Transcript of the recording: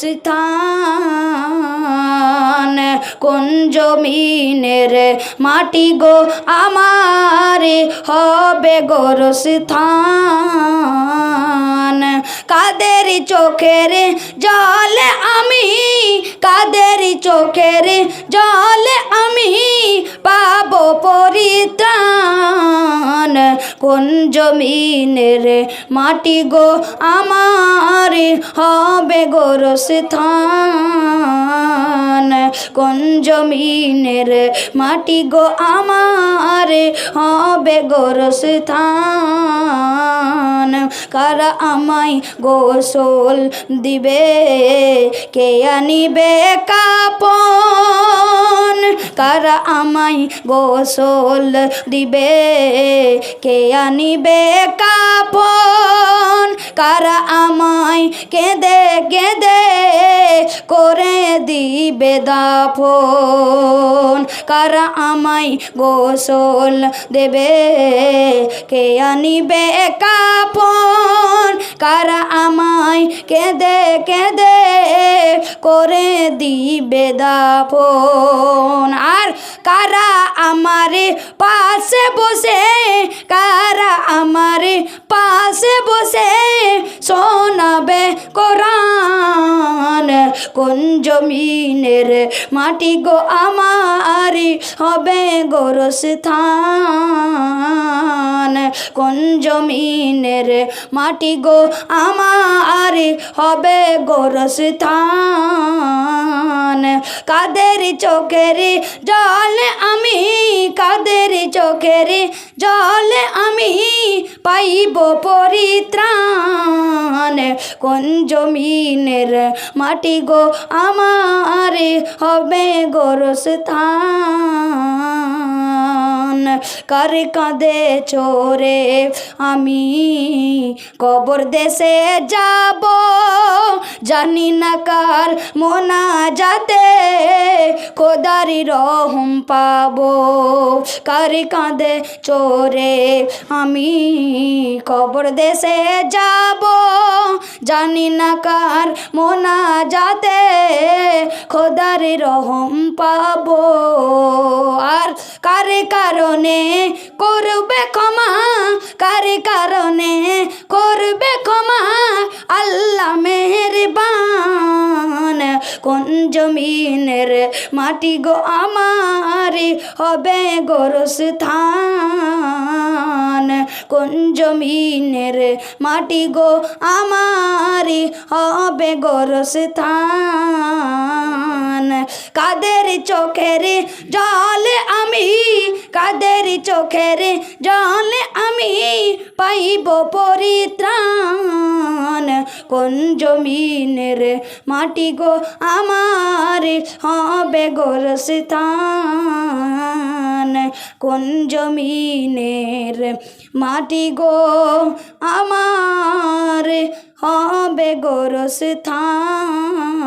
গোরস্থান কোন জমিনের মাটি গো আমার? হবে গোরস্থান। কাদের চোখের জল আমি? কাদের চোখের জল আমি? কোন জমিনের মাটি গো আমার? হবে গোরস্থান। কোন জমিনের মাটি গো আমার? হবে গোরস্থান। কারা আমায় গোসল দিবে? কে আনিবে কাপন? কারা আমাই গোসল দিবে। কে আনিবে কাপন? কারা আমায় কেঁদে কেঁদে করে দিবে দাফন। কারা আমায় গোসল দেবে? কে আনিবে কাপন কারা আমায় কেঁদে কেঁদে করে দিবে দাফন? আর কারা আমার পাশে বসে, কারা আমার পাশে বসে কোন জমিনের মাটি গো আমার হবে গোরস্থান। কোন জমিনের মাটি গো আমার হবে গোরস্থান। কাদের চোখের জল আমি, কাদের চোখের জল আমি পাইব পরিত্রাণ? কোন জমিনের মাটি গো আমার হবে গোরস্থান? কার কাঁদে চোরে? আমি কবর দেশে যাব। জানি না কার মোনা যাতে খোদারি রহম পাবো। কার কাঁদে চোরে? আমি কবর দেশে যাব। জানি না কার মোনা যাতে খোদার রহম পাবো। আর কার কারণে করবে ক্ষমা, কার কারণে করবে ক্ষমা? আল্লাহ মেহরবান, কোন জমিনের মাটি গো আমার? হবে গোরস্থান, কোন জমিনের মাটি গো আমার? হবে গোরস্থান, কাদের চোখের জল আমি কাদের চোখের জল আমি পাইব পরিত্রাণ। কোন জমিনের মাটি গো আমার হবে গোরস্থান? কোন জমিনের মাটি গো আমার হবে গোরস্থান?